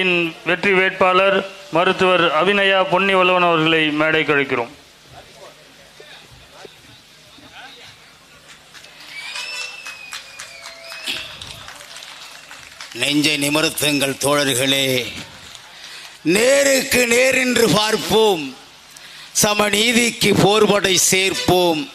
இன் வெற்றி வேட்பாளர் மருத்துவர் அபிநயா பொன்னிவல்லவன் அவர்களை மேடை அழைக்கிறோம். நெஞ்சை நிமிர்த்துங்கள் தோழர்களே. நேருக்கு நேரின்று பார்ப்போம். சமநீதிக்கு போர்படை சேர்ப்போம்.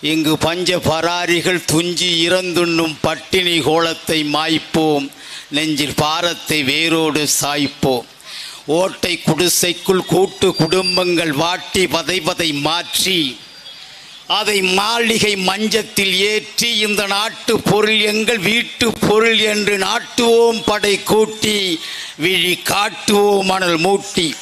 இங்கு பஞ்ச பராரிகள் துஞ்சி இறந்துண்ணும் பட்டினி கோலத்தை மாய்ப்போம். நெஞ்சில் பாரத்தை வேரோடு சாய்ப்போம் ஓட்டை குடிசைக்குள் கூட்டு குடும்பங்கள் வாட்டி வதைவதை மாற்றி அதை மாளிகை மஞ்சத்தில் ஏற்றி இந்த நாட்டு பொருள் எங்கள் வீட்டு பொருள் என்று நாட்டுவோம் படை கூட்டி விழி காட்டுவோம் மணல் மூட்டி.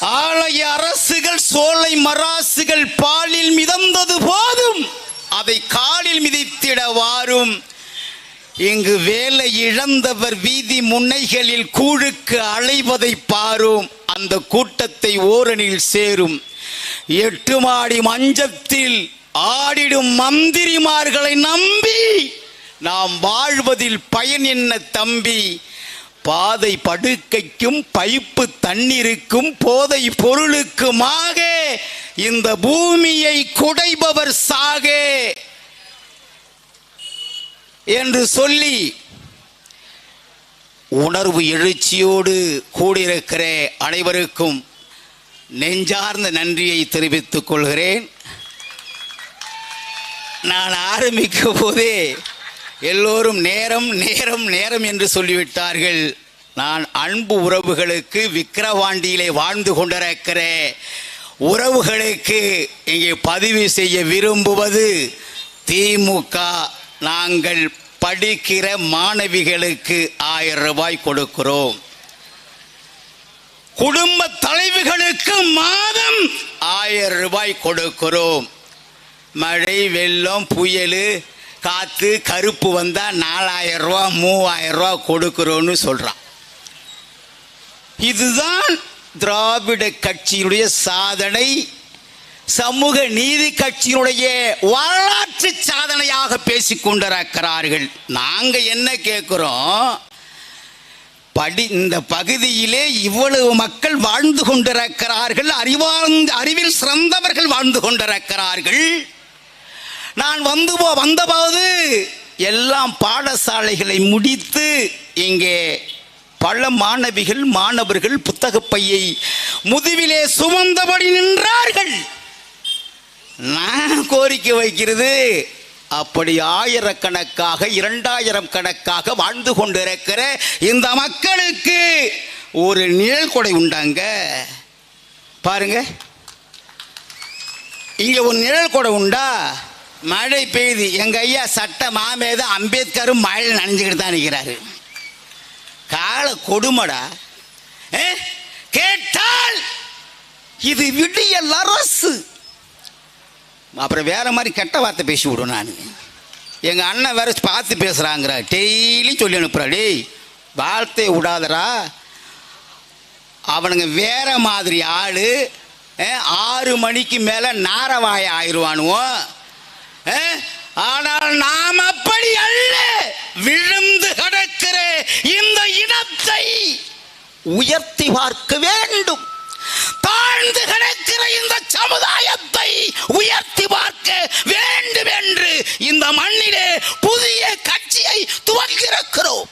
ஆலய அரசுகள் சோலை மராசுகள் பாலில் மிதந்தது போதும் அதை காலில் மிதித்திட வாரும். இங்கு வேலை இழந்தவர் வீதி முனைகளில் கூழுக்கு அழைவதை பாரும். அந்த கூட்டத்தை ஓரணில் சேரும். எட்டு மாடி மஞ்சத்தில் ஆடிடும் மந்திரிமார்களை நம்பி நாம் வாழ்வதில் பயன் என்ன தம்பி? பாதை படுக்கைக்கும் பைப்பு தண்ணீருக்கும் போதை பொருளுக்குமாக இந்த பூமியை குடைபவர் சாகே. என்று சொல்லி உணர்வு எழுச்சியோடு கூடியிருக்கிற அனைவருக்கும் நெஞ்சார்ந்த நன்றியை தெரிவித்துக் கொள்கிறேன். நான் ஆரம்பிக்க போதே எல்லோரும் நேரம் நேரம் நேரம் என்று சொல்லிவிட்டார்கள். நான் அன்பு உறவுகளுக்கு விக்கிரவாண்டியிலே வாழ்ந்து கொண்டிருக்கிற உறவுகளுக்கு இங்கே பதிவு செய்ய விரும்புவது திமுக நாங்கள் படிக்கிற மாணவிகளுக்கு ஆயிரம் ரூபாய் கொடுக்கிறோம். குடும்ப தலைவிகளுக்கு மாதம் ஆயிரம் ரூபாய் கொடுக்கிறோம். மழை வெள்ளம் புயல் காற்று கருப்பு வந்தால் நாலாயிரம் ரூபா மூவாயிரம் ரூபா கொடுக்குறோன்னு சொல்கிறான் இதுதான் திராவிட கட்சியினுடைய சாதனை. சமூக நீதி கட்சியினுடைய வரலாற்று சாதனையாக பேசிக் கொண்டிருக்கிறார்கள். நாங்கள் என்ன கேட்குறோம்? படி இந்த பகுதியிலே இவ்வளவு மக்கள் வாழ்ந்து கொண்டிருக்கிறார்கள். அறிவார்ந்த அறிவில் சிறந்தவர்கள் வாழ்ந்து கொண்டிருக்கிறார்கள். நான் வந்து போ- வந்தபோது எல்லாம் பாடசாலைகளை முடித்து இங்கே பல மாணவிகள் மாணவர்கள் புத்தகப்பையை முதுவிலே சுமந்தபடி நின்றார்கள். நான் கோரிக்கை வைக்கிறது. அப்படி ஆயிரக்கணக்காக இரண்டாயிரம் கணக்காக வாழ்ந்து கொண்டிருக்கிற இந்த மக்களுக்கு ஒரு நிழல் கொடை உண்டாங்க. பாருங்க. இங்க ஒரு நிழல் கொடை உண்டா? மழை பெய்யுது எங்க ஐயா சட்ட மாமேத அம்பேத்கரும் மழையில் நனைஞ்சுக்கிட்டு தான் நிற்கிறாரு கால கொடுமடா. ஏ? கேட்டால் இது விடியல் அரசு. அப்புறம் வேற மாதிரி கெட்ட வார்த்தை பேசி விடும் நான். எங்கள் அண்ணன் வேற பார்த்து பேசுகிறாங்கிற டெய்லி சொல்லி அனுப்புகிறா டேய் வார்த்தை விடாதடா. அவனுங்க வேற மாதிரி ஆள். ஆறு மணிக்கு மேலே நாரவாய ஆயிடுவானுவோம் ஆனால் நாம் அப்படி அல்ல. விழுந்து கிடக்கிற இந்த இனத்தை உயர்த்தி பார்க்க வேண்டும். தாழ்ந்து இந்த சமுதாயத்தை உயர்த்தி பார்க்க வேண்டும் என்று இந்த மண்ணிலே புதிய கட்சியை துவங்கியிருக்கிறோம்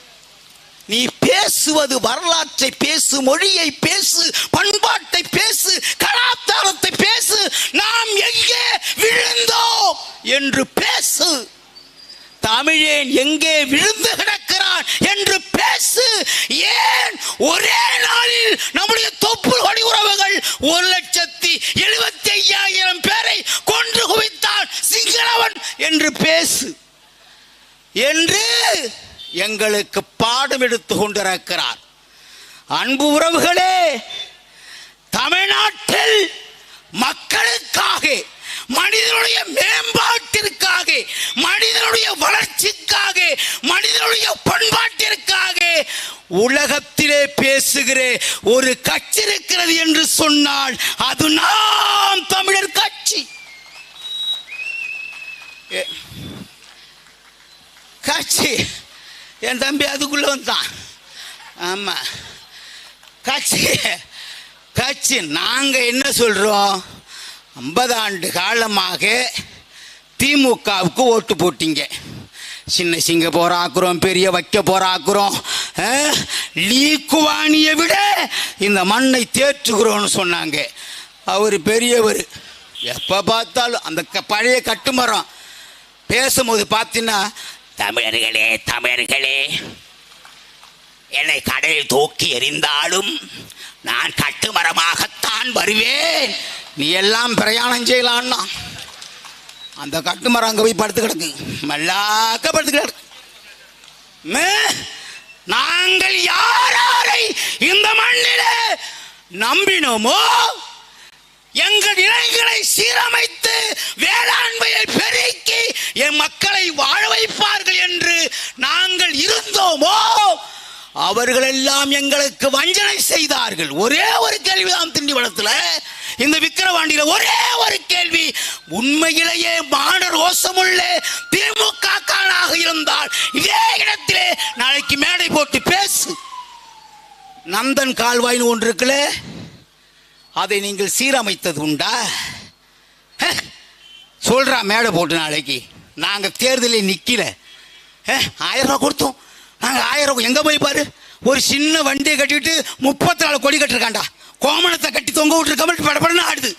நீ பேசுவது வரலாற்றை பேசு மொழியை பேசு பண்பாட்டை பேசு என்று எங்களுக்கு பாடம் எடுத்து கொண்டிருக்கிறார். அன்பு உறவுகளே தமிழ்நாட்டில் மக்களுக்காக மனிதனுடைய மேம்பாட்டிற்காக மனிதனுடைய வளர்ச்சிக்காக மனிதனுடைய பண்பாட்டிற்காக உலகத்திலே பேசுகிற ஒரு கட்சி இருக்கிறது என்று சொன்னால் அது நாம் தமிழர் கட்சி. ஏ- கட்சி. என் தம்பி அதுக்குள்ளே வந்தான். ஆமாம் கட்சி. கட்சி. நாங்கள் என்ன சொல்கிறோம் ஐம்பது ஆண்டு காலமாக திமுகவுக்கு ஓட்டு போட்டிங்க. சின்ன சிங்க போராக்குறோம் பெரிய வைக்க போராக்குறோம் லீக்குவாணியை விட இந்த மண்ணை தேற்றுகிறோம்னு சொன்னாங்க. அவர் பெரியவர். எப்போ பார்த்தாலும் அந்த க- பழைய கட்டுமரம். பேசும்போது பார்த்தீங்கன்னா தமிழர்களே தமிழர்களே. என்னை கடலில் தூக்கி எறிந்தாலும் நான் கட்டுமரமாகத்தான் வருவேன். நீ எல்லாம் பிரயாணம் செய்யலான்னா. அந்த கட்டுமரம் அங்கே போய் படுத்து கிடக்கு. மல்லாக்க படுத்து கிடக்கு. நாங்கள் யாரை இந்த மண்ணில நம்பினோமோ? எங்கள் இளைஞர்களை சீரமைத்து வேளாண்மையை பெருக்கி என் மக்களை வாழ வைப்பார் என்று நாங்கள் இருந்தோமோ அவர்களெல்லாம் எங்களுக்கு வஞ்சனை செய்தார்கள். ஒரே ஒரு கேள்விதான் திண்டிவனத்தில். இந்த விக்கிரவாண்டியில ஒரே ஒரு கேள்வி. உண்மையிலேயே மாணர் ரோசமுள்ளே திமுக காரனாக இருந்தால் இதே இடத்திலே நாளைக்கு மேடை போட்டு பேசு. நந்தன் கால்வாய்னு ஒன்று இருக்குல்ல? அதை நீங்கள் சீரமைத்தது உண்டா? சொல்றா மேடை போட்டு நாளைக்கு. நாங்கள் தேர்தலில் நிற்கல ஹே, ஆயிரம் ரூபா கொடுத்தோம். நாங்கள் ஆயிரம் எங்கே போய் பாரு? ஒரு சின்ன வண்டியை கட்டிட்டு முப்பத்தி நாலு கொடி கட்டிருக்காண்டா கோமணத்தை கட்டி தொங்க விட்டுருக்க படப்படன்னு ஆடுது.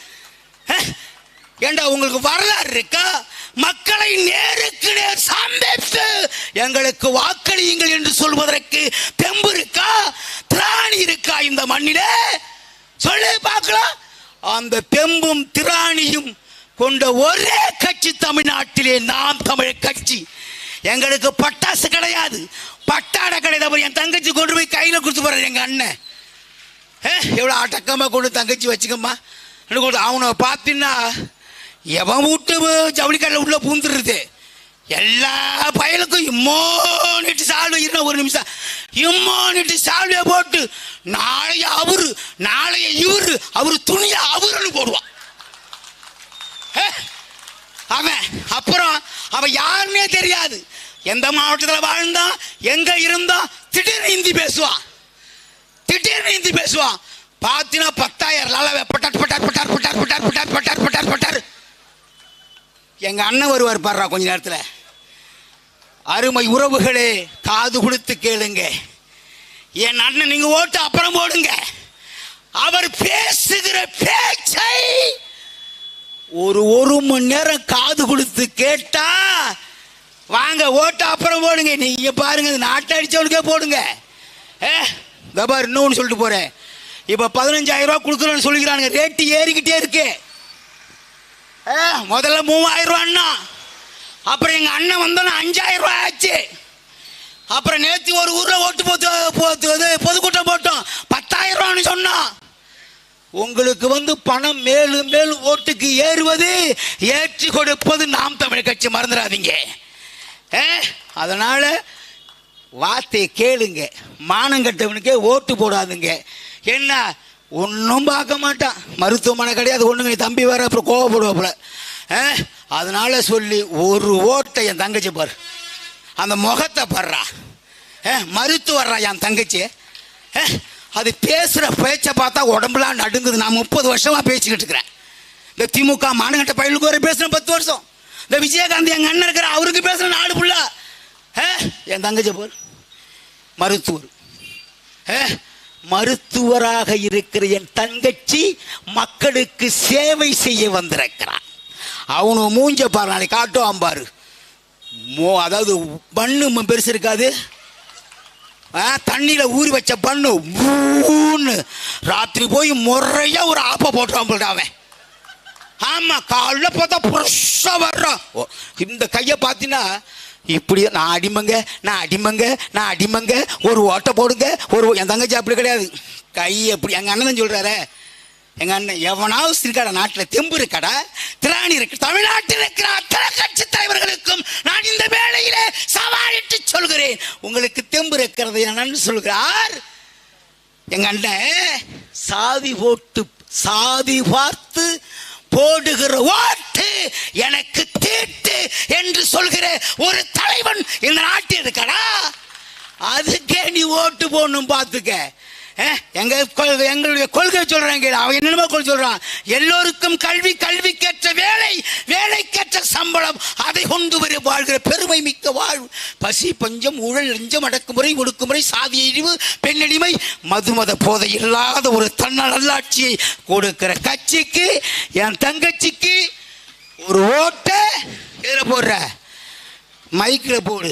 ஏண்டா உங்களுக்கு வரலாறு இருக்கா? மக்களை நேருக்கு நேர் சந்தித்து எங்களுக்கு வாக்களியுங்கள் என்று சொல்வதற்கு தெம்பு இருக்கா? திராணி இருக்கா இந்த மண்ணிலே? சொல்லு பார்க்கலாம். அந்த தெம்பும் திராணியும் கொண்ட ஒரே கட்சி தமிழ்நாட்டிலே நாம் தமிழ் கட்சி. எங்களுக்கு பட்டாசு கிடையாது. பட்டாட கிடையாது. அப்புறம் என் தங்கச்சி கொண்டு போய் கையில் கொடுத்து போறாரு எங்க அண்ணன். ஏ எவ்வளோ அடக்கமாக கொண்டு தங்கச்சி வச்சுக்கம்மா. கொண்டு அவனை பார்த்தீங்கன்னா எவன் விட்டு ஜவுளிக்கடையில் உள்ள பூந்துருது. எல்லா பயலுக்கும் இம்மோனிட்டு சால்வை இருந்தா ஒரு நிமிஷம். இம்மோனிட்டு சால்வையை போட்டு நாளைய அவரு நாளைய இவரு அவரு துணியை அவருன்னு போடுவான். அவன் அப்புறம் அவன் யாருன்னே தெரியாது. எந்த மாவட்டத்தில் வாழ்ந்தான் எங்க இருந்தான் திடீர்னு ஹிந்தி பேசுவான் திடீர்னு ஹிந்தி பேசுவான் பாத்தினா பத்தாயிரம் லால பட்டார் பட்டார் பட்டார் பட்டார் பட்டார் பட்டார் பட்டார் பட்டார் பட்டார். எங்க அண்ணன் வருவார் பாடுறா கொஞ்ச நேரத்தில். அருமை உறவுகளே காது கொடுத்து கேளுங்க. என் அண்ணன் நீங்க ஓட்டு அப்புறம் போடுங்க. அவர் பேசுகிற பேச்சை ஒரு ஒரு மணி நேரம் காது கொடுத்து கேட்டா வாங்க ஓட்டு அப்புறம் போடுங்க. நீங்க பாருங்க இந்த நாட்டை அடிச்சவனுக்கே போடுங்க. ஏ இந்த இன்னொன்று சொல்லிட்டு போறேன். இப்போ பதினஞ்சாயிரம் ரூபா கொடுக்குறோன்னு சொல்லிக்கிறானுங்க. ரேட்டு ஏறிக்கிட்டே இருக்கு. ஏ முதல்ல மூவாயிரம் ரூபான்னா அப்புறம் எங்க அண்ணன் வந்தோன்னா அஞ்சாயிரம் ரூபா ஆச்சு. அப்புறம் நேற்று ஒரு ஊரில் ஓட்டு போத்து போத்து பொதுக்கூட்டம் போட்டோம். பத்தாயிரம் ரூபான்னு சொன்னோம் உங்களுக்கு வந்து பணம் மேலும் மேலும் ஓட்டுக்கு ஏறுவது ஏற்றி கொடுப்பது நாம் தமிழ் கட்சி மறந்துடாதீங்க. அதனால் அதனால வார்த்தையை கேளுங்க. மானம் கட்டவனுக்கே ஓட்டு போடாதுங்க. என்ன? ஒன்றும் பார்க்க மாட்டான். மருத்துவமனை கிடையாது ஒன்றுங்க தம்பி வேற அப்புறம் கோவப்படுவாப்புல. ஆ? அதனால சொல்லி ஒரு ஓட்டை என் தங்கச்சி பாரு. அந்த முகத்தை படுறா மருத்துவர்றா என் தங்கச்சி. அது பேசுகிற பேச்சை பார்த்தா உடம்புலாம் நடுங்குது. நான் முப்பது வருஷமாக பேசிக்கிட்டு இருக்கிறேன். இந்த திமுக மானகட்ட பயிலுக்கு வரை பேசுகிறேன் பத்து வருஷம். இந்த விஜயகாந்த் எங்கள் அண்ணன் இருக்கிற அவருக்கு பேசுகிறேன் நாடு புள்ள ஏ என் தங்கச்சி போர் மருத்துவர். ஏ மருத்துவராக இருக்கிற என் தங்கச்சி மக்களுக்கு சேவை செய்ய வந்திருக்கிறான். அவனு மூஞ்ச பாரு நாளைக்கு காட்டுவான் பாரு. மோ அதாவது மண்ணு பெருசு இருக்காது. தண்ணியில் ஊறி வச்ச பண்ணு ஊன்னு. ராத்திரி போய் முறையாக ஒரு ஆப்ப போட்டுவான் போல அவன். ஆமா காலைல பார்த்தா புருஷா வர்றான். ஓ, இந்த கையை பார்த்தீங்கன்னா இப்படி நான் அடிமங்க நான் அடிமங்க நான் அடிமங்க ஒரு ஓட்டை போடுங்க ஒரு என் தங்கச்சி அப்படி கிடையாது. கை எப்படி எங்கள் அண்ணன் தான் சொல்கிறாரு எங்கள் அண்ணன் எவனாவது இருக்காடா நாட்டில் தெம்பு இருக்காடா திராணி இருக்கு. தமிழ்நாட்டில் இருக்கிற அத்தனை கட்சி தலைவர்களுக்கும் நான் இந்த வேளையிலே சவாலிட்டு சொல்கிறேன். உங்களுக்கு தெம்பு இருக்கிறது என்னன்னு சொல்கிறார். எங்க அண்ணன் சாதி போட்டு சாதி பார்த்து போடுகிற ஓட்டு எனக்கு தீட்டு என்று சொல்கிற ஒரு தலைவன் இந்த நாட்டில் இருக்கடா அதுக்கே நீ ஓட்டு போடணும் பார்த்துக்க. எங்க கொள்கை எங்களுடைய கொள்கை சொல்றாங்க அவன் என்னென்னமோ கொள்கை சொல்றான். எல்லோருக்கும் கல்வி கல்விக்கேற்ற வேலை வேலைக்கேற்ற சம்பளம். அதை கொண்டு வரை வாழ்கிற பெருமை மிக்க வாழ்வு. பசி பஞ்சம் ஊழல் லஞ்சம் அடக்குமுறை ஒடுக்குமுறை சாதி இழிவு பெண்ணடிமை மதுமத போதை இல்லாத ஒரு தன்னலாட்சியை கொடுக்கிற கட்சிக்கு என் தங்கச்சிக்கு ஒரு ஓட்டை இதில் போடுற. மைக்கில் போடு.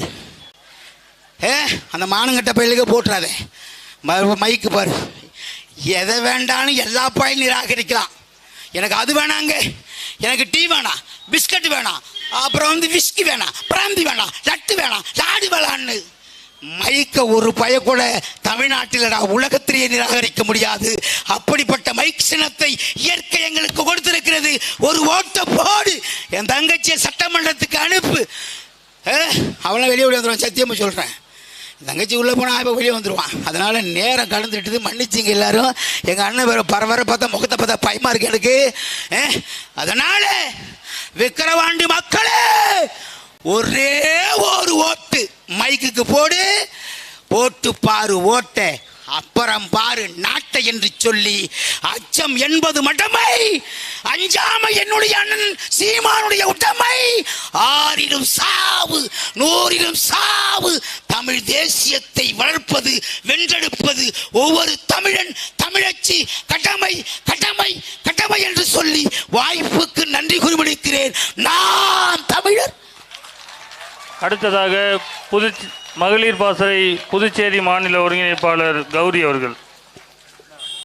ஏ அந்த மானங்கட்ட பயிலுக்கு போட்டுறாதே. மைக்கு பாரு. எதை வேண்டான்னு எல்லா பயிலும் நிராகரிக்கலாம் எனக்கு அது வேணாங்க. எனக்கு டீ வேணாம் பிஸ்கட் வேணாம் அப்புறம் வந்து விஸ்கி வேணாம் பிராந்தி வேணாம் லட்டு வேணாம் லாடு வேளான்னு மைக்க ஒரு பய கூட தமிழ்நாட்டில் நான் உலகத்திலேயே நிராகரிக்க முடியாது. அப்படிப்பட்ட மைக் சின்னத்தை இயற்கை எங்களுக்கு கொடுத்திருக்கிறது. ஒரு ஓட்ட போடு. என் தங்கச்சியை சட்டமன்றத்துக்கு அனுப்பு. அவளை வெளியே வந்துடுவான் சத்தியமாக சொல்கிறேன் தங்கச்சி உள்ளே போனால் இப்போ வெளியே வந்துடுவான் அதனால் நேரம் கலந்துட்டு மன்னிச்சிங்க எல்லாரும். எங்கள் அண்ணன் வேற பரவர பார்த்தா முகத்தை பார்த்தா பயமா இருக்கு எனக்கு. அதனால் அதனால விக்கிரவாண்டி மக்களே ஒரே ஒரு ஓட்டு மைக்குக்கு போடு. ஓட்டு பாரு ஓட்டை. அப்புறம் பாரு நாட்டை என்று சொல்லி. அச்சம் என்பது மட்டமை. அஞ்சாமை என்னுடைய அண்ணன் சீமானுடைய உடமை ஆறிலும் சாவு நூறிலும் சாவு தமிழ் தேசியத்தை வளர்ப்பது வென்றெடுப்பது ஒவ்வொரு தமிழன் தமிழச்சி கடமை கடமை கடமை என்று சொல்லி வாய்ப்புக்கு நன்றி குறிப்பிடுகிறேன் நான் தமிழர். அடுத்ததாக புது மகளிர் பாசறை புதுச்சேரி மாநில ஒருங்கிணைப்பாளர் கௌரி அவர்கள்.